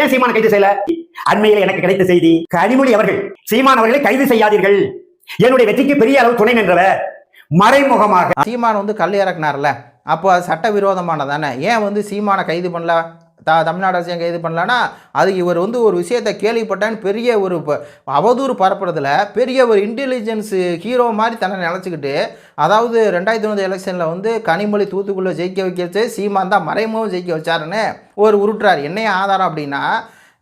ஏன் சீமான கைது செய்யல? அண்மையில் எனக்கு கிடைத்த செய்தி கனிமொழி அவர்கள் சீமான் அவர்களை கைது செய்யாதீர்கள். என்னுடைய வெற்றிக்கு பெரிய அளவு துணை நின்றவர் மறைமுகமாக. சீமான் வந்து கல் இறக்குனார்ல அப்போ அது சட்டவிரோதமானதானே? ஏன் வந்து சீமானை கைது பண்ணல? த தமிழ்நாடு அரசு எங்கே இது பண்ணலன்னா அது இவர் வந்து ஒரு விஷயத்தை கேள்விப்பட்டேன்னு பெரிய ஒரு ப- அவதூறு பரப்புறதுல பெரிய ஒரு இன்டெலிஜென்ஸ் ஹீரோ மாதிரி தன்னை நினச்சிக்கிட்டு அதாவது ரெண்டாயிரத்தி ஒன்பது எலெக்ஷனில் வந்து கனிமொழி தூத்துக்குள்ளே ஜெயிக்க வைக்கிறது சீமான் தான் மறைமுகம் ஜெயிக்க வச்சாருன்னு ஒரு உருட்டுறார். என்னைய ஆதாரம் அப்படின்னா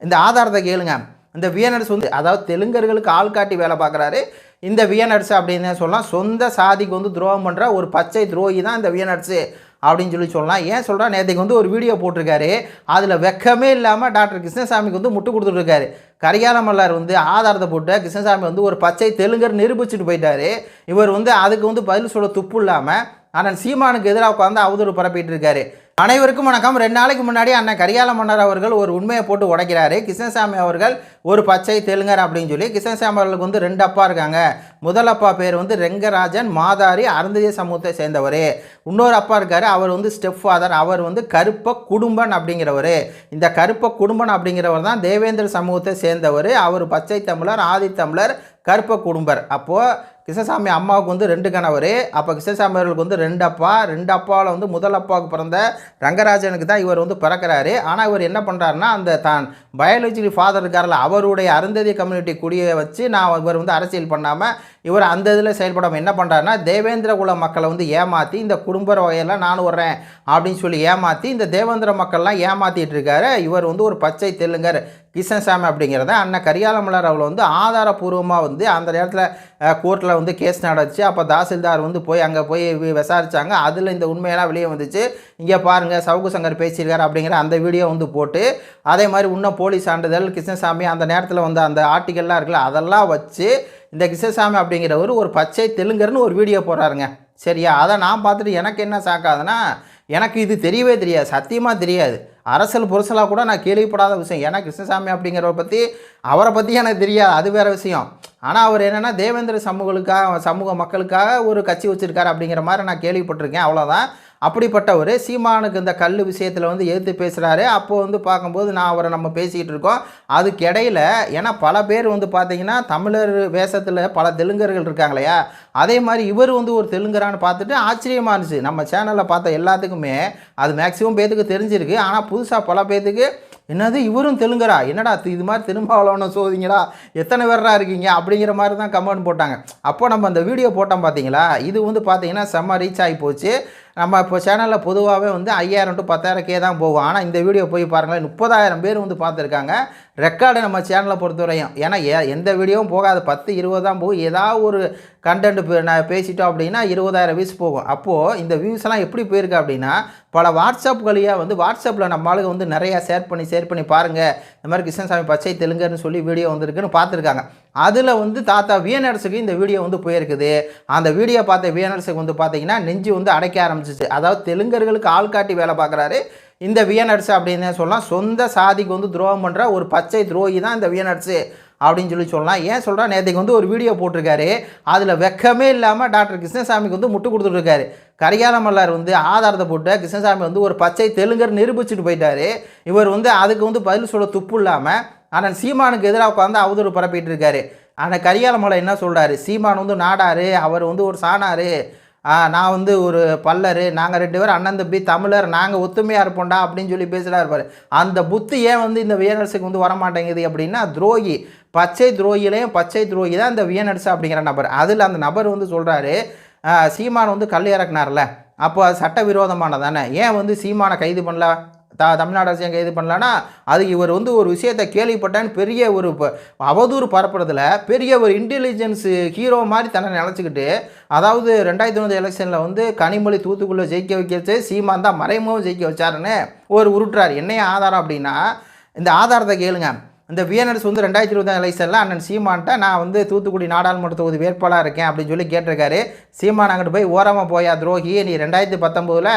இந்த ஆதாரத்தை கேளுங்க. இந்த வியனர்ஸ் வந்து அதாவது தெலுங்கர்களுக்கு ஆள் காட்டி வேலை பார்க்குறாரு. இந்த வியனர்ஸ் அப்படின்னு சொல்லலாம் சொந்த சாதிக்கு வந்து துரோகம் பண்ணுற ஒரு பச்சை துரோகி தான் இந்த வியனர்ஸு அப்படின்னு சொல்லி சொல்லலாம். ஏன் சொல்கிறா நேற்றுக்கு வந்து ஒரு வீடியோ போட்டிருக்காரு. அதில் வெக்கமே இல்லாமல் டாக்டர் கிருஷ்ணசாமிக்கு வந்து முட்டு கொடுத்துட்ருக்காரு கரிகால மல்லார் வந்து ஆதாரத்தை போட்டு கிருஷ்ணசாமி வந்து ஒரு பச்சை தெலுங்கர் நிரூபிச்சுட்டு போயிட்டாரு. இவர் வந்து அதுக்கு வந்து பதில் சொல்ல துப்பு இல்லாமல் ஆனால் சீமானுக்கு எதிராக உட்காந்து அவதூறு பரப்பிட்டு இருக்காரு. அனைவருக்கும் வணக்கம். ரெண்டு நாளைக்கு முன்னாடி அண்ணன் கரியால மன்னர் அவர்கள் ஒரு உண்மையை போட்டு உடைக்கிறாரு. கிருஷ்ணசாமி அவர்கள் ஒரு பச்சை தெலுங்கர் அப்படின்னு சொல்லி கிருஷ்ணசாமி அவர்களுக்கு வந்து ரெண்டு அப்பா இருக்காங்க. முதல் அப்பா பேர் வந்து ரெங்கராஜன் மாதாரி அருந்ததிய சமூகத்தை சேர்ந்தவர். இன்னொரு அப்பா இருக்கார் அவர் வந்து ஸ்டெப் ஃபாதர் அவர் வந்து கருப்ப குடும்பன் அப்படிங்கிறவர். இந்த கருப்ப குடும்பன் அப்படிங்கிறவர் தான் தேவேந்திர சமூகத்தை சேர்ந்தவர். அவர் பச்சை தமிழர் ஆதி தமிழர் கருப்ப குடும்பர். அப்போது கிருஷ்ணசாமி அம்மாவுக்கு வந்து ரெண்டு கணவர் அப்போ கிருஷ்ணசாமி அவர்களுக்கு வந்து ரெண்டு அப்பா. ரெண்டு அப்பாவில் வந்து முதல் அப்பாவுக்கு பிறந்த ரங்கராஜனுக்கு தான் இவர் வந்து பிறக்கிறாரு. ஆனால் இவர் என்ன பண்ணுறாருன்னா அந்த தான் பயாலஜிக்கல் ஃபாதர் இருக்கார்ல அவருடைய அருந்ததி கம்யூனிட்டி குடியை வச்சு நான் இவர் வந்து அரசியல் பண்ணாமல் இவர் அந்த இதில் செயல்படாமல் என்ன பண்ணுறாருன்னா தேவேந்திர குல மக்களை வந்து ஏமாற்றி இந்த குடும்ப வகையெல்லாம் நான் வர்றேன் அப்படின்னு சொல்லி ஏமாற்றி இந்த தேவேந்திர மக்கள்லாம் ஏமாற்றிட்டு இருக்காரு. இவர் வந்து ஒரு பச்சை தெலுங்கர். கிருஷ்ணசாமி அப்படிங்கிறத அண்ணன் கரியாலமலர் அவளை வந்து ஆதாரபூர்வமாக வந்து அந்த நேரத்தில் கோர்ட்டில் வந்து கேஸ் நடந்துச்சு. அப்போ தாசில்தார் வந்து போய் அங்கே போய் வி- அதில் இந்த உண்மையெல்லாம் வெளியே வந்துச்சு. இங்கே பாருங்கள் சவுக்கு சங்கர் பேசியிருக்காரு அப்படிங்கிற அந்த வீடியோ வந்து போட்டு அதே மாதிரி இன்னும் போலீஸ் சான்றிதழ் கிருஷ்ணசாமி அந்த நேரத்தில் வந்து அந்த ஆர்டிகல்லாம் இருக்குல்ல அதெல்லாம் வச்சு இந்த கிருஷ்ணசாமி அப்படிங்கிறவர் ஒரு பச்சை தெலுங்கர்னு ஒரு வீடியோ போடுறாருங்க. சரியா? அதை நான் பார்த்துட்டு எனக்கு என்ன சாக்காதுன்னா எனக்கு இது தெரியவே தெரியாது. சத்தியமாக தெரியாது. அரசல் புரசலாக கூட நான் கேள்விப்படாத விஷயம். ஏன்னா கிருஷ்ணசாமி அப்படிங்கிறவரை பற்றி அவரை பற்றி எனக்கு தெரியாது. அது வேறு விஷயம். ஆனால் அவர் என்னென்னா தேவேந்திர சமூகங்களுக்காக சமூக மக்களுக்காக ஒரு கட்சி வச்சுருக்காரு அப்படிங்கிற மாதிரி நான் கேள்விப்பட்டிருக்கேன். அவ்வளோதான் அப்படிப்பட்டவர் சீமானுக்கு இந்த கல் விஷயத்தில் வந்து எதிர்த்து பேசுகிறாரு அப்போது வந்து பார்க்கும்போது நான் அவரை நம்ம பேசிக்கிட்டு இருக்கோம். அதுக்கு இடையில ஏன்னா பல பேர் வந்து பார்த்தீங்கன்னா தமிழர் வேஷத்தில் பல தெலுங்கர்கள் இருக்காங்க இல்லையா அதே மாதிரி இவர் வந்து ஒரு தெலுங்கரான்னு பார்த்துட்டு ஆச்சரியமாக இருந்துச்சு. நம்ம சேனலில் பார்த்த எல்லாத்துக்குமே அது மேக்ஸிமம் பேத்துக்கு தெரிஞ்சிருக்கு. ஆனால் புதுசாக பல பேத்துக்கு என்னது இவரும் தெலுங்கரா? என்னடா இது மாதிரி திருமாவளவனை சோதிங்கடா? எத்தனை பேரா இருக்கீங்க? அப்படிங்கிற மாதிரி தான் கமெண்ட் போட்டாங்க. அப்போ நம்ம அந்த வீடியோ போட்டோம் பார்த்தீங்களா? இது வந்து பார்த்தீங்கன்னா செம்ம ரீச் ஆகி போச்சு. நம்ம இப்போ சேனலில் பொதுவாகவே வந்து ஐயாயிரம் டு பத்தாயிரம் கே தான் போகும். ஆனால் இந்த வீடியோ போய் பாருங்களேன் முப்பதாயிரம் பேர் வந்து பார்த்துருக்காங்க. ரெக்கார்டு நம்ம சேனலை பொறுத்தவரையும். ஏன்னா எ- எந்த வீடியோவும் போகாது. பத்து இருபது தான் போகும். ஏதாவது ஒரு கண்டென்ட் நான் பேசிட்டோம் அப்படின்னா இருபதாயிரம் வியூஸ் போகும். அப்போது இந்த வியூஸ்லாம் எப்படி போயிருக்கு அப்படின்னா பல வாட்ஸ்அப் வழியாக வந்து வாட்ஸ்அப்பில் நம்ம ஆளுங்க வந்து நிறையா ஷேர் பண்ணி ஷேர் பண்ணி பாருங்கள் இந்த மாதிரி கிருஷ்ணசாமி பச்சை தெலுங்குன்னு சொல்லி வீடியோ வந்திருக்குன்னு பார்த்துருக்காங்க. அதில் வந்து தாத்தா வியனர்ஸுக்கு இந்த வீடியோ வந்து போயிருக்குது. அந்த வீடியோ பார்த்த வியனர்ஸுக்கு வந்து பார்த்தீங்கன்னா நெஞ்சு வந்து அடைக்க ஆரம்பிச்சிச்சு. அதாவது தெலுங்கர்களுக்கு ஆள் காட்டி வேலை பார்க்குறாரு. இந்த வியனர்ஸ் அப்படின்னு சொல்லலாம் சொந்த சாதிக்கு வந்து துரோகம் பண்ணுற ஒரு பச்சை துரோகி தான் இந்த வியனர்ஸு அப்படின்னு சொல்லி சொல்லலாம். ஏன் சொல்கிறா நேற்றுக்கு வந்து ஒரு வீடியோ போட்டிருக்காரு. அதில் வெக்கமே இல்லாமல் டாக்டர் கிருஷ்ணசாமிக்கு வந்து முட்டு கொடுத்துட்ருக்காரு. கரிகால மல்லார் வந்து ஆதாரத்தை போட்டு கிருஷ்ணசாமி வந்து ஒரு பச்சை தெலுங்கர் நிரூபிச்சுட்டு போயிட்டாரு. இவர் வந்து அதுக்கு வந்து பதில் சொல்ல துப்பு இல்லாமல் ஆனால் சீமானுக்கு எதிராக உட்காந்து அவதூறு பரப்பிட்டு இருக்காரு. ஆனால் கரிகால மலை என்ன சொல்கிறாரு சீமான் வந்து நாடாரு அவர் வந்து ஒரு சாணாரு. நான் வந்து ஒரு பல்லர் நாங்கள் ரெண்டு பேரும் அண்ணன் தம்பி தமிழர் நாங்கள் ஒத்துமையாக இருப்போம்டா அப்படின்னு சொல்லி பேசிட்டா இருப்பார். அந்த புத்தி ஏன் வந்து இந்த வியனர்ஸுக்கு வந்து வரமாட்டேங்குது அப்படின்னா துரோகி பச்சை துரோகிலையும் பச்சை துரோகி தான் இந்த வியனர்ஸ் அப்படிங்கிற நபர். அதில் அந்த நபர் வந்து சொல்கிறாரு சீமான் வந்து கல் இறக்குனார்ல அப்போ அது சட்டவிரோதமானதானே? ஏன் வந்து சீமானை கைது பண்ணல? த தமிழ்நாடு அரசு ஏன் கைது பண்ணலன்னா அது இவர் வந்து ஒரு விஷயத்தை கேள்விப்பட்டான்னு பெரிய ஒரு ப- அவதூறு பரப்புறதுல பெரிய ஒரு இன்டெலிஜென்ஸ் ஹீரோ மாதிரி தன்னை நினச்சிக்கிட்டு அதாவது ரெண்டாயிரத்தி ஒன்பது எலெக்ஷனில் வந்து கனிமொழி தூத்துக்குள்ளே ஜெயிக்க வைக்கிறது சீமான் தான் மறைமுகம் ஜெயிக்க வச்சாருன்னு ஒரு உருட்டுறார். என்னைய ஆதாரம் அப்படின்னா இந்த ஆதாரத்தை கேளுங்க. இந்த விஎன்எஸ் வந்து ரெண்டாயிரத்தி இருபத்தி எலெக்ஷனில் அண்ணன் சீமான்ட்ட நான் வந்து தூத்துக்குடி நாடாளுமன்ற தொகுதி வேட்பாளராக இருக்கேன் அப்படின்னு சொல்லி கேட்டிருக்காரு. சீமான் அங்கிட்டு போய் ஓரமாக போயா துரோகி நீ ரெண்டாயிரத்தி பத்தொம்போதில்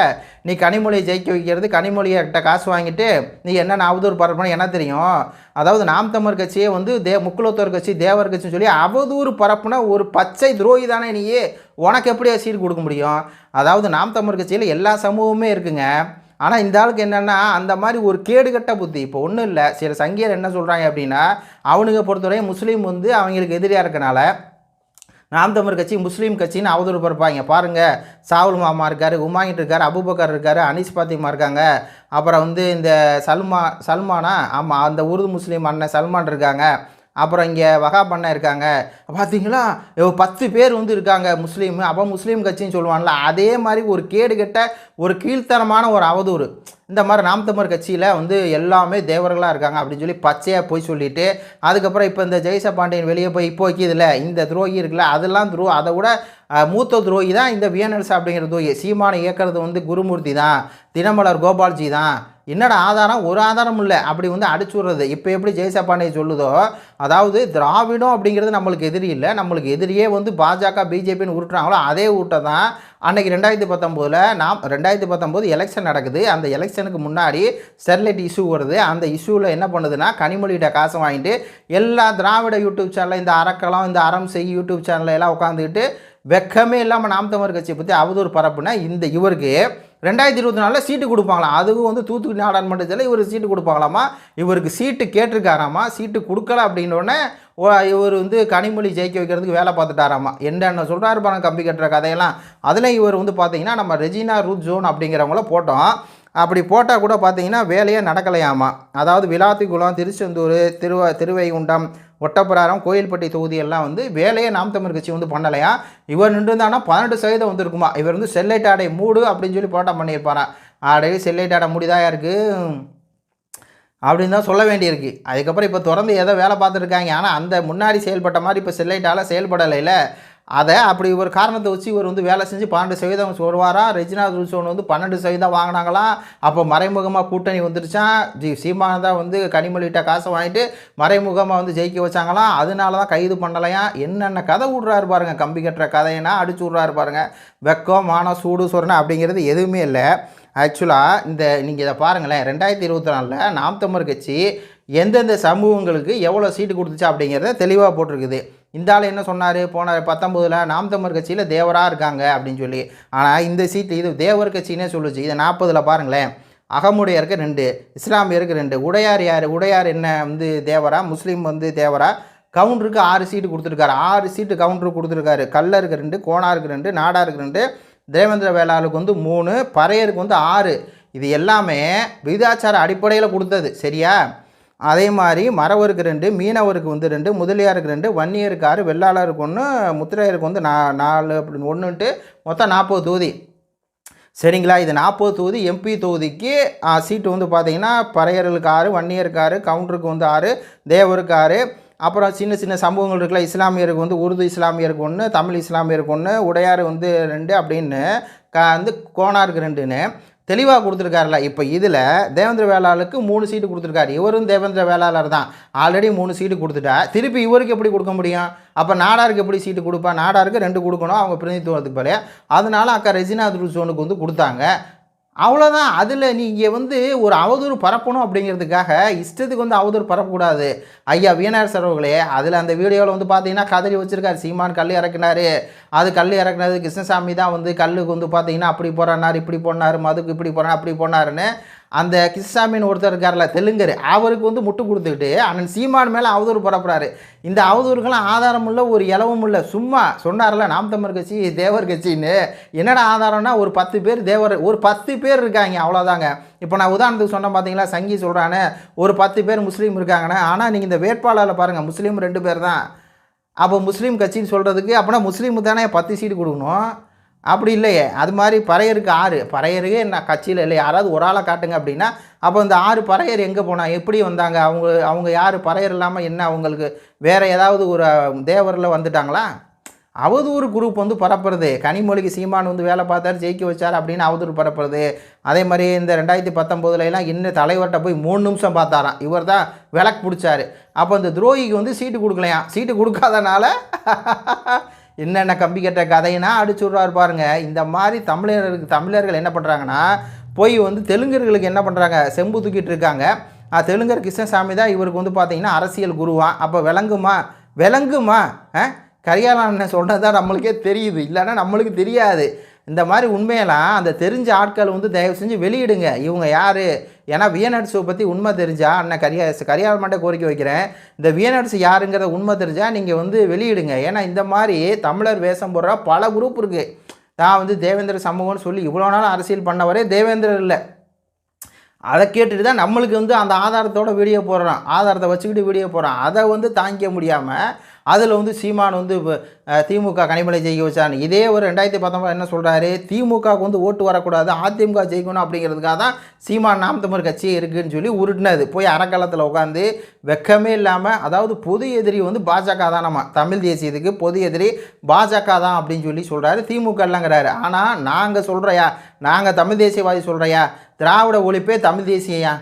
நீ கனிமொழியை ஜெயிக்க வைக்கிறது கனிமொழியிட்ட காசு வாங்கிட்டு நீ என்னென்ன அவதூறு பரப்புன்னு என்ன தெரியும்? அதாவது நாம் தமிழ் கட்சியே வந்து தே முக்குலத்தோர் கட்சி தேவர் கட்சின்னு சொல்லி அவதூறு பரப்புன ஒரு பச்சை துரோகி தானே நீயே. உனக்கு எப்படி சீட் கொடுக்க முடியும்? அதாவது நாம் தமிழ் கட்சியில் எல்லா சமூகமே இருக்குங்க. ஆனால் இந்த ஆளுக்கு என்னென்னா அந்த மாதிரி ஒரு கேடுகட்ட புத்தி. இப்போ ஒன்றும் இல்லை. சில சங்கியர் என்ன சொல்கிறாங்க அப்படின்னா அவனுங்க பொறுத்தவரை முஸ்லீம் வந்து அவங்களுக்கு எதிரியாக இருக்கனால நாம் தமிழ் கட்சி முஸ்லீம் கட்சின்னு அவதூறு பிறப்பாங்க பாருங்கள் சாவுல் மாமா இருக்கார் உமாங்கிட்டு இருக்கார் அபுபக்கர் இருக்கார் அனீஸ் பாத்திமா இருக்காங்க. அப்புறம் வந்து இந்த சல்மா சல்மானா ஆமாம் அந்த உருது முஸ்லீம் அண்ணன் சல்மான் இருக்காங்க. அப்புறம் இங்கே வகாப் அண்ணன் இருக்காங்க. பார்த்தீங்களா? பத்து பேர் வந்து இருக்காங்க. முஸ்லீம் அப்போ முஸ்லீம் கட்சின்னு சொல்லுவான்ல அதே மாதிரி ஒரு கேடு கெட்ட ஒரு கீழ்த்தனமான ஒரு அவதூறு. இந்த மாதிரி நாம் தமிழர் கட்சியில் வந்து எல்லாமே தேவர்களாக இருக்காங்க அப்படின்னு சொல்லி பச்சையாக போய் சொல்லிவிட்டு அதுக்கப்புறம் இப்போ இந்த ஜெய்ச பாண்டியன் வெளியே போய் இப்போ வைக்கிதுல இந்த துரோகி இருக்குல்ல அதெல்லாம் துரோ அதை விட மூத்த துரோகி தான் இந்த விஎன்எல்ஸ் அப்படிங்கிற துரோகி. சீமானை இயக்கிறது வந்து குருமூர்த்தி தான் தினமலர் கோபால்ஜி தான் என்னடா ஆதாரம்? ஒரு ஆதாரம் இல்லை. அப்படி வந்து அடிச்சு விடுறது. இப்போ எப்படி ஜெயசப்பாண்டியை சொல்லுதோ அதாவது திராவிடம் அப்படிங்கிறது நம்மளுக்கு எதிரி இல்லை. நம்மளுக்கு எதிரியே வந்து பாஜக பிஜேபின்னு உருட்டுறாங்களோ அதே ஊட்டை தான் அன்றைக்கி ரெண்டாயிரத்தி பத்தொம்போதில் நாம் ரெண்டாயிரத்தி பத்தொம்போது எலெக்ஷன் நடக்குது. அந்த எலெக்ஷனுக்கு முன்னாடி ஸ்டெர்லைட் இஷ்யூ வருது. அந்த இஷ்யூவில் என்ன பண்ணுதுன்னா கனிமொழிகிட்ட காசு வாங்கிட்டு எல்லா திராவிட யூடியூப் சேனலில் இந்த அறக்கலாம் இந்த அறம் செய் யூடியூப் சேனலில் எல்லாம் உட்காந்துக்கிட்டு வெக்கமே இல்லாமல் நாம் தமிழர் கட்சியை பற்றி அவதூறு பரப்புனா இந்த இவருக்கு ரெண்டாயிரத்தி இருபத்தி நாலில் சீட்டு கொடுப்பாங்களாம். அதுவும் வந்து தூத்துக்குடி நாடாளுமன்றத்தில் இவர் சீட்டு கொடுப்பாங்களாமா? இவருக்கு சீட்டு கேட்டிருக்காராமா? சீட்டு கொடுக்கல அப்படின்னோடனே இவர் வந்து கனிமொழி ஜெயிக்க வைக்கிறதுக்கு வேலை பார்த்துட்டாராமா? என்னென்ன சொல்கிறாரு பாருங்க கம்பி கட்டுற கதையெல்லாம். அதில் இவர் வந்து பார்த்தீங்கன்னா நம்ம ரெஜினா ரூத் ஜோன் அப்படிங்கிறவங்கள போட்டோம். அப்படி போட்டால் கூட பார்த்தீங்கன்னா வேலையே நடக்கலையாமா? அதாவது விளாத்திக்குளம் திருச்செந்தூர் திருவ திருவைகுண்டம் ஒட்டப்பிராரம் கோயில்பட்டி தொகுதியெல்லாம் வந்து வேலையை நாம் தமிழ் கட்சி வந்து பண்ணலையா? இவர் நின்றுந்தானா பன்னெண்டு சதவீதம் வந்துருக்குமா? இவர் வந்து செல்லைட் ஆடை மூடு அப்படின்னு சொல்லி போராட்டம் பண்ணியிருப்பாராம் ஆடை செல்லைட் ஆடை மூடிதாயா இருக்குது அப்படின்னு தான் சொல்ல வேண்டியிருக்கு. அதுக்கப்புறம் இப்போ தொடர்ந்து ஏதோ வேலை பார்த்துருக்காங்க ஆனால் அந்த முன்னாடி செயல்பட்ட மாதிரி இப்போ செல்லைட்டால் செயல்படலைல அதை அப்படி ஒரு காரணத்தை வச்சு இவர் வந்து வேலை செஞ்சு பன்னெண்டு சதவீதம் சொல்வாராம் ரெஜினா ரூசோன் வந்து பன்னெண்டு சதவீதம் வாங்கினாங்களாம் அப்போ மறைமுகமாக கூட்டணி வந்துருச்சான் ஜி சீமானதா வந்து கனிமொழிகிட்ட காசை வாங்கிட்டு மறைமுகமாக வந்து ஜெயிக்க வச்சாங்களாம் அதனால தான் கைது பண்ணலையா? என்னென்ன கதை விட்றாரு பாருங்க. கம்பி கட்டுற கதையினா அடிச்சு விட்றாரு பாருங்கள் வெக்கம் மானம் சூடு சொரணை அப்படிங்கிறது எதுவுமே இல்லை. ஆக்சுவலாக இந்த நீங்கள் இதை பாருங்களேன். ரெண்டாயிரத்தி இருபத்தி நாலில் நாம் தமிழ் கட்சி எந்தெந்த சமூகங்களுக்கு எவ்வளோ சீட்டு கொடுத்துச்சா அப்படிங்கிறத தெளிவாக போட்டிருக்குது. இந்த ஆள் என்ன சொன்னார்? போன பத்தொம்போதில் நாம் தமிழ் கட்சியில் தேவராக இருக்காங்க அப்படின்னு சொல்லி. ஆனால் இந்த சீட்டு இது தேவர் கட்சினே சொல்லுச்சு. இதை நாற்பதில் பாருங்களேன். அகமுடையருக்கு ரெண்டு இஸ்லாமியருக்கு ரெண்டு. உடையார் யார்? உடையார் என்ன வந்து தேவரா? முஸ்லீம் வந்து தேவரா? கவுண்டருக்கு ஆறு சீட்டு கொடுத்துருக்காரு. ஆறு சீட்டு கவுண்டருக்கு கொடுத்துருக்காரு. கல்லருக்கு ரெண்டு கோணாருக்கு ரெண்டு நாடாருக்கு ரெண்டு தேவேந்திர வேளாளுக்கு வந்து மூணு பறையருக்கு வந்து ஆறு. இது எல்லாமே விகிதாச்சார அடிப்படையில் கொடுத்தது. சரியா? அதே மாதிரி மறவருக்கு ரெண்டு மீனவருக்கு வந்து ரெண்டு முதலியாருக்கு ரெண்டு வன்னியருக்கு ஆறு வெள்ளாளருக்கு ஒன்று முத்திரையருக்கு வந்து நா நாலு அப்படின்னு ஒன்றுன்ட்டு மொத்தம் நாற்பது தொகுதி. சரிங்களா? இது நாற்பது தொகுதி எம்பி தொகுதிக்கு சீட்டு வந்து பார்த்தீங்கன்னா பறையர்களுக்கு ஆறு வன்னியருக்கு ஆறு கவுண்டருக்கு வந்து ஆறு தேவருக்கு ஆறு அப்புறம் சின்ன சின்ன சம்பவங்கள் இருக்குல்ல இஸ்லாமியருக்கு வந்து உருது இஸ்லாமியருக்கு ஒன்று தமிழ் இஸ்லாமியருக்கு ஒன்று உடையார் வந்து ரெண்டு அப்படின்னு க வந்து கோணாருக்கு ரெண்டுன்னு. தெளிவாக கொடுத்துருக்காருல இப்போ இதில் தேவேந்திர வேளாளருக்கு மூணு சீட்டு கொடுத்துருக்காரு. இவரும் தேவேந்திர வேளாளர் தான். ஆல்ரெடி மூணு சீட்டு கொடுத்துட்டா. திருப்பி இவருக்கு எப்படி கொடுக்க முடியும்? அப்போ நாடாருக்கு எப்படி சீட்டு கொடுப்பா? நாடாருக்கு ரெண்டு கொடுக்கணும். அவங்க பிரதிநிதித்துவத்துக்கு போல அதனால அக்கா ரெஜினா துருசோனுக்கு வந்து கொடுத்தாங்க. அவ்வளோதான் அதில் நீங்கள் வந்து ஒரு அவதூறு பரப்பணும் அப்படிங்கிறதுக்காக இஷ்டத்துக்கு வந்து அவதூறு பரப்பக்கூடாது. ஐயா வீணார் சரவர்களே அதில் அந்த வீடியோவில் வந்து பார்த்தீங்கன்னா கதறி வச்சுருக்காரு. சீமான் கல் இறக்குனாரு. அது கல் இறக்குனது கிருஷ்ணசாமி தான் வந்து கல்லுக்கு வந்து பார்த்தீங்கன்னா அப்படி போகிறாரு இப்படி போனார் மதுக்கு இப்படி போனார் அப்படி போனாருன்னு அந்த கிருஷ்ணசாமின்னு ஒருத்தர் இருக்கார்ல தெலுங்கர் அவருக்கு வந்து முட்டு கொடுத்துக்கிட்டு அண்ணன் சீமான் மேலே அவதூறு பரப்புறாரு இந்த அவதூறுக்கெல்லாம் ஆதாரம் இல்லை ஒரு இலவும் இல்லை. சும்மா சொன்னார்ல நாம் தமிழ் கட்சி தேவர் கட்சின்னு. என்னடா ஆதாரம்னா ஒரு பத்து பேர் தேவர் ஒரு பத்து பேர் இருக்காங்க அவ்வளோதாங்க இப்போ நான் உதாரணத்துக்கு சொன்னேன் பார்த்தீங்களா சங்கி சொல்கிறானே ஒரு பத்து பேர் முஸ்லீம் இருக்காங்கண்ணே ஆனால் நீங்கள் இந்த வேட்பாளரில் பாருங்கள் முஸ்லீம் ரெண்டு பேர் தான். அப்போ முஸ்லீம் கட்சின்னு சொல்கிறதுக்கு அப்போனா முஸ்லீமுக்கு தானே பத்து சீட்டு கொடுக்கணும்? அப்படி இல்லையே. அது மாதிரி பறையருக்கு ஆறு. பறையருக்கே நான் கட்சியில் இல்லை யாராவது ஒரு ஆளை காட்டுங்க அப்படின்னா அப்போ இந்த ஆறு பறையர் எங்கே போனால் எப்படி வந்தாங்க? அவங்க அவங்க யார்? பறையர் இல்லாமல் என்ன? அவங்களுக்கு வேறு ஏதாவது ஒரு தேவரில் வந்துட்டாங்களா? அவதூறு குரூப் வந்து பரப்புறது. கனிமொழிக்கு சீமான் வந்து வேலை பார்த்தாரு ஜெயிக்க வச்சார் அப்படின்னு அவதூறு பரப்புறது. அதே மாதிரி இந்த ரெண்டாயிரத்தி பத்தொம்போதுலலாம் இன்னும் தலைவர்கிட்ட போய் மூணு நிமிஷம் பார்த்தாராம். இவர் தான் விளக்கு பிடிச்சாரு. அப்போ இந்த துரோகிக்கு வந்து சீட்டு கொடுக்கலையாம். சீட்டு கொடுக்காதனால என்னென்ன கம்பி கட்ட கதையினா அடிச்சு விட்றாரு பாருங்கள் இந்த மாதிரி தமிழர்களுக்கு தமிழர்கள் என்ன பண்ணுறாங்கன்னா போய் வந்து தெலுங்கர்களுக்கு என்ன பண்ணுறாங்க செம்பு தூக்கிட்டு இருக்காங்க. தெலுங்கர் கிருஷ்ணசாமி தான் இவருக்கு வந்து பார்த்திங்கன்னா அரசியல் குருவான் அப்போ விளங்குமா? விளங்குமா? ஆ சொல்கிறது தான் நம்மளுக்கே தெரியுது. இல்லைன்னா நம்மளுக்கு தெரியாது. இந்த மாதிரி உண்மையெல்லாம் அந்த தெரிஞ்ச ஆட்கள் வந்து தயவு செஞ்சு வெளியிடுங்க. இவங்க யார்? ஏன்னா வியநட்ஸை பற்றி உண்மை தெரிஞ்சா அண்ணன் கரியா கரியால் மட்டும் கோரிக்கை வைக்கிறேன். இந்த வியனட்ஸ் யாருங்கிறத உண்மை தெரிஞ்சால் நீங்கள் வந்து வெளியிடுங்க. ஏன்னா இந்த மாதிரி தமிழர் வேஷம் போடுற பல குரூப் இருக்குது நான் வந்து தேவேந்திர சமூகம்னு சொல்லி இவ்வளோ நாள் அரசியல் பண்ணவரே தேவேந்திரர் இல்லை. அதை கேட்டுட்டு தான் நம்மளுக்கு வந்து அந்த ஆதாரத்தோட வீடியோ போடுறோம் ஆதாரத்தை வச்சுக்கிட்டு வீடியோ போடுறான். அதை வந்து தாங்கிக்க முடியாமல் அதில் வந்து சீமான் வந்து திமுக கனிமலை ஜெயிக்க வச்சான் இதே ஒரு ரெண்டாயிரத்தி பத்தொம்பது என்ன சொல்கிறாரு திமுகவுக்கு வந்து ஓட்டு வரக்கூடாது அதிமுக ஜெயிக்கணும் அப்படிங்கிறதுக்காக தான் சீமான் நாம் தமிழ் கட்சி இருக்குன்னு சொல்லி உருட்டினது. போய் அறக்காலத்தில் உட்காந்து வெக்கமே இல்லாமல் அதாவது பொது எதிரி வந்து பாஜக தான் நம்ம தமிழ் தேசியத்துக்கு பொது எதிரி பாஜக தான் அப்படின்னு சொல்லி சொல்கிறாரு திமுக இல்லைங்கிறாரு. ஆனால் நாங்கள் சொல்கிறையா நாங்கள் தமிழ் தேசியவாதி சொல்கிறையா திராவிட ஒழிப்பே தமிழ் தேசியா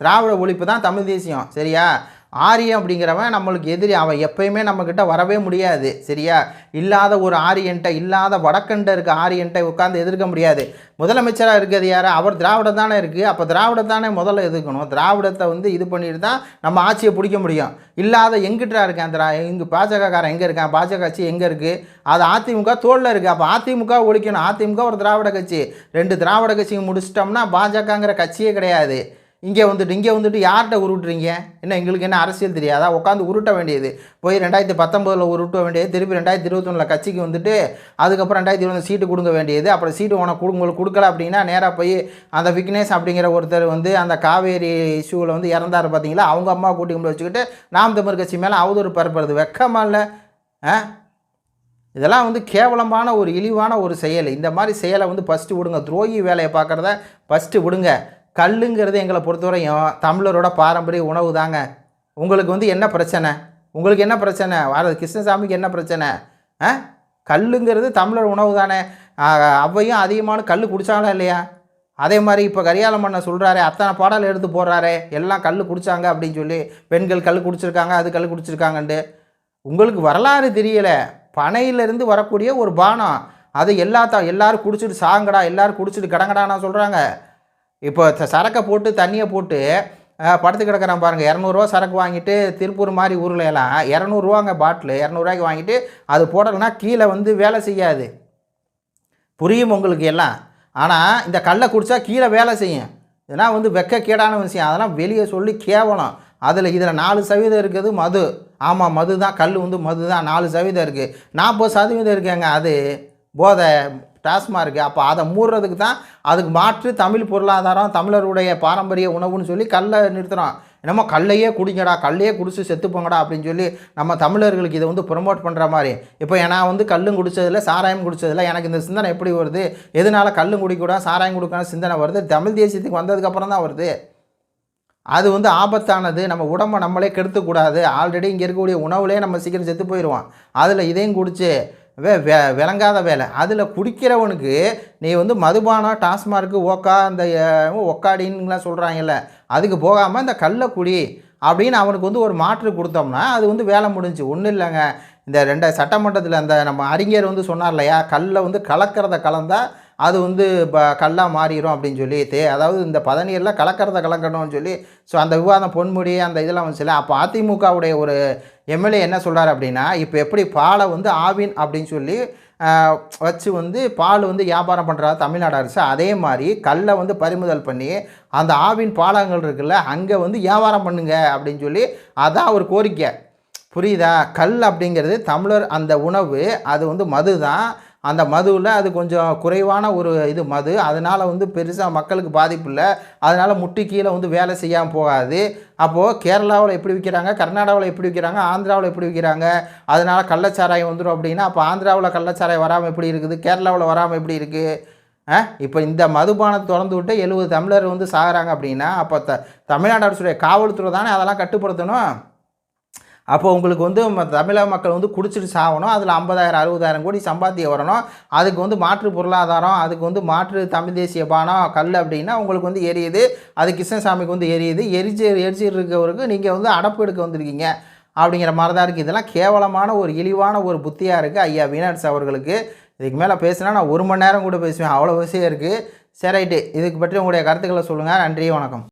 திராவிட ஒழிப்பு தான் தமிழ் தேசியம் சரியா? ஆரியம் அப்படிங்கிறவன் நம்மளுக்கு எதிரி. அவன் எப்பயுமே நம்மக்கிட்ட வரவே முடியாது சரியா? இல்லாத ஒரு ஆரியன்ட்ட இல்லாத வடக்கண்ட இருக்க ஆரியன்ட்டை உட்காந்து எதிர்க்க முடியாது. முதலமைச்சராக இருக்கிறது யார்? அவர் திராவிடம் தானே இருக்குது அப்போ திராவிடம் தானே முதல்ல எதிர்க்கணும். திராவிடத்தை வந்து இது பண்ணிட்டு தான் நம்ம ஆட்சியை பிடிக்க முடியும். இல்லாத எங்கிட்டா இருக்கேன் திரா இங்கே பாஜகக்காரன் எங்கே இருக்கான்? பாஜக கட்சி எங்கே இருக்குது அது அதிமுக தோளில் இருக்குது அப்போ அதிமுக ஒழிக்கணும். அதிமுக ஒரு திராவிட கட்சி. ரெண்டு திராவிட கட்சியும் முடிச்சிட்டோம்னா பாஜகங்கிற கட்சியே கிடையாது. இங்கே வந்துட்டு இங்கே வந்துட்டு யார்கிட்ட உருட்டுறீங்க? என்ன எங்களுக்கு என்ன அரசியல் தெரியாதா? உட்காந்து உருட்ட வேண்டியது. போய் ரெண்டாயிரத்தி பத்தொம்போதில் உருட்ட வேண்டியது திருப்பி ரெண்டாயிரத்தி இருபத்தொன்னில் கட்சிக்கு வந்துட்டு அதுக்கப்புறம் ரெண்டாயிரத்தி இருபது சீட்டு கொடுக்க வேண்டியது அப்புறம் சீட்டு உனக்கு கொடு உங்களுக்கு கொடுக்கல அப்படின்னா நேராக போய் அந்த விக்னேஷ் அப்படிங்கிற ஒருத்தர் வந்து அந்த காவேரி இஷ்யூவில் வந்து இறந்தாரு பார்த்தீங்களா அவங்க அம்மா கூட்டி கொண்டு வச்சுக்கிட்டு நாம் தமிழ் கட்சி மேலே அவதூறு பரப்புறது வெக்கமாக இல்லை? ஆ? இதெல்லாம் வந்து கேவலமான ஒரு இழிவான ஒரு செயல். இந்த மாதிரி செயலை வந்து ஃபஸ்ட்டு விடுங்க. துரோகி வேலையை பார்க்குறத ஃபஸ்ட்டு விடுங்க. கல்லுங்கிறது எங்களை பொறுத்தவரையும் தமிழரோட பாரம்பரிய உணவு தாங்க. உங்களுக்கு வந்து என்ன பிரச்சனை? உங்களுக்கு என்ன பிரச்சனை? வாரது கிருஷ்ணசாமிக்கு என்ன பிரச்சனை? ஆ? கல்லுங்கிறது தமிழர் உணவு தானே. அவ்வையும் அதிகமான கல் குடித்தாங்களா இல்லையா? அதே மாதிரி இப்போ கரியாளம் மன்னன் சொல்கிறாரு அத்தனை பாடல் எடுத்து போடுறாரே எல்லாம் கல் குடித்தாங்க அப்படின்னு சொல்லி பெண்கள் கல் குடிச்சிருக்காங்க அது கல் குடிச்சிருக்காங்கன்ட்டு. உங்களுக்கு வரலாறு தெரியலை. பனையிலிருந்து வரக்கூடிய ஒரு பானம். அது எல்லாத்தா எல்லோரும் குடிச்சிட்டு சாங்கடா எல்லோரும் குடிச்சிட்டு கடங்கடானா சொல்கிறாங்க இப்போ சரக்கை போட்டு தண்ணியை போட்டு படுத்து கிடக்கிறான் பாருங்கள் இரநூறுவா சரக்கு வாங்கிட்டு திருப்பூர் மாதிரி ஊரில் எல்லாம் இரநூறுவாங்க பாட்டில் இரநூறுவாய்க்கு வாங்கிட்டு அது போடலைன்னா கீழே வந்து வேலை செய்யாது. புரியும் உங்களுக்கு எல்லாம்? ஆனால் இந்த கல்லை குடித்தா கீழே வேலை செய்யும். இதெல்லாம் வந்து வெக்கக்கேடான விஷயம். அதெல்லாம் வெளியே சொல்லி கேவலம். அதில் இதில் நாலு சதவீதம் இருக்குது மது. ஆமாம் மது தான் கல் வந்து மது தான் நாலு சதவீதம் இருக்குது நாற்பது சதவீதம் இருக்குங்க. அது போதை டாஸ்மார்க். அப்போ அதை மூடுறதுக்கு தான் அதுக்கு மாற்று தமிழ் பொருளாதாரம் தமிழருடைய பாரம்பரிய உணவுன்னு சொல்லி கல்லை நிறுத்துகிறோம் என்னமோ கல்லையே குடிங்கடா கல்லையே குடிச்சு செத்துப்போங்கடா அப்படின்னு சொல்லி நம்ம தமிழர்களுக்கு இதை வந்து ப்ரொமோட் பண்ணுற மாதிரி. இப்போ நான் வந்து கல்லும் குடித்ததில்ல சாராயம் குடிச்சதில்ல எனக்கு இந்த சிந்தனை எப்படி வருது? எதனால கல்லும் குடிக்கூடாது சாராயம் குடிக்கணும் சிந்தனை வருது? தமிழ் தேசியத்துக்கு வந்ததுக்கப்புறம் தான் வருது. அது வந்து ஆபத்தானது. நம்ம உடம்பை நம்மளே கெடுத்துக்கூடாது. ஆல்ரெடி இங்கே இருக்கக்கூடிய உணவுலேயே நம்ம சீக்கிரம் செத்து போயிடுவோம். அதில் இதையும் குடித்து வே வே விளங்காத வேலை. அதில் குடிக்கிறவனுக்கு நீ வந்து மதுபானம் டாஸ்மார்க்கு ஓக்கா அந்த ஒக்காடின்னுலாம் சொல்கிறாங்கல்ல அதுக்கு போகாமல் இந்த கள்ள குடி அப்படின்னு அவனுக்கு வந்து ஒரு மாற்று கொடுத்தோம்னா அது வந்து வேலை முடிஞ்சு. ஒன்றும் இல்லைங்க. இந்த ரெண்டு சட்டமன்றத்தில் அந்த நம்ம அறிஞர் வந்து சொன்னார் இல்லையா கல்லை வந்து கலக்கிறத கலந்தால் அது வந்து ப கல்லாக மாறிடும் அப்படின்னு சொல்லி தே அதாவது இந்த பதநீரில் கலக்கிறத கலக்கணும்னு சொல்லி ஸோ அந்த விவாதம் பொன்முடி அந்த இதெல்லாம் வந்துச்சுல அப்போ அதிமுகவுடைய ஒரு எம்எல்ஏ என்ன சொல்கிறார் அப்படின்னா இப்போ எப்படி பாலை வந்து ஆவின் அப்படின்னு சொல்லி வச்சு வந்து பால் வந்து வியாபாரம் பண்ணுறா தமிழ்நாடு அரசு. அதே மாதிரி கல்லை வந்து பறிமுதல் பண்ணி அந்த ஆவின் பாலங்கள் இருக்குல்ல அங்கே வந்து வியாபாரம் பண்ணுங்க அப்படின்னு சொல்லி அதான் ஒரு கோரிக்கை. புரியுதா? கல் அப்படிங்கிறது தமிழர் அந்த உணவு அது வந்து மது தான் அந்த மதுவில் அது கொஞ்சம் குறைவான ஒரு இது மது. அதனால் வந்து பெருசாக மக்களுக்கு பாதிப்பு இல்லை. அதனால் முட்டி கீழே வந்து வேலை செய்யாமல் போகாது. அப்போது கேரளாவில் எப்படி விற்கிறாங்க கர்நாடகாவில் எப்படி விற்கிறாங்க ஆந்திராவில் எப்படி விற்கிறாங்க அதனால் கள்ளச்சாராயம் வந்துடும் அப்படின்னா அப்போ ஆந்திராவில் கள்ளச்சாராயம் வராமல் எப்படி இருக்குது? கேரளாவில் வராமல் எப்படி இருக்குது ஆ? இப்போ இந்த மதுபானத்தை திறந்து விட்டு எழுபது தமிழர் வந்து சாகிறாங்க அப்படின்னா அப்போ த தமிழ்நாடு அரசுடைய காவல்துறை தானே அதெல்லாம் கட்டுப்படுத்தணும்? அப்போ உங்களுக்கு வந்து ம- தமிழக மக்கள் வந்து குடிச்சிட்டு சாகணும். அதில் ஐம்பதாயிரம் அறுபதாயிரம் கோடி சம்பாத்தியம் வரணும். அதுக்கு வந்து மாற்று பொருளாதாரம் அதுக்கு வந்து மாற்று தமிழ் தேசிய பானம் கல் அப்படின்னா உங்களுக்கு வந்து எரியுது. அது கிருஷ்ணசாமிக்கு வந்து எரியுது. எரிச்சு எரிச்சிட்டு இருக்கவருக்கு நீங்கள் வந்து அடப்பு எடுக்க வந்திருக்கீங்க. அப்படிங்கிற மாதிரி தான் இருக்குது இதெல்லாம் கேவலமான ஒரு இழிவான ஒரு புத்தியாக இருக்குது ஐயா வீணாட்ஸ் அவர்களுக்கு. இதுக்கு மேலே பேசினா நான் ஒரு மணி நேரம் கூட பேசுவேன். அவ்வளோ விஷயம் இருக்குது சரி ரைட்டு. இதுக்கு பற்றி உங்களுடைய கருத்துக்களை சொல்லுங்கள் நன்றி வணக்கம்.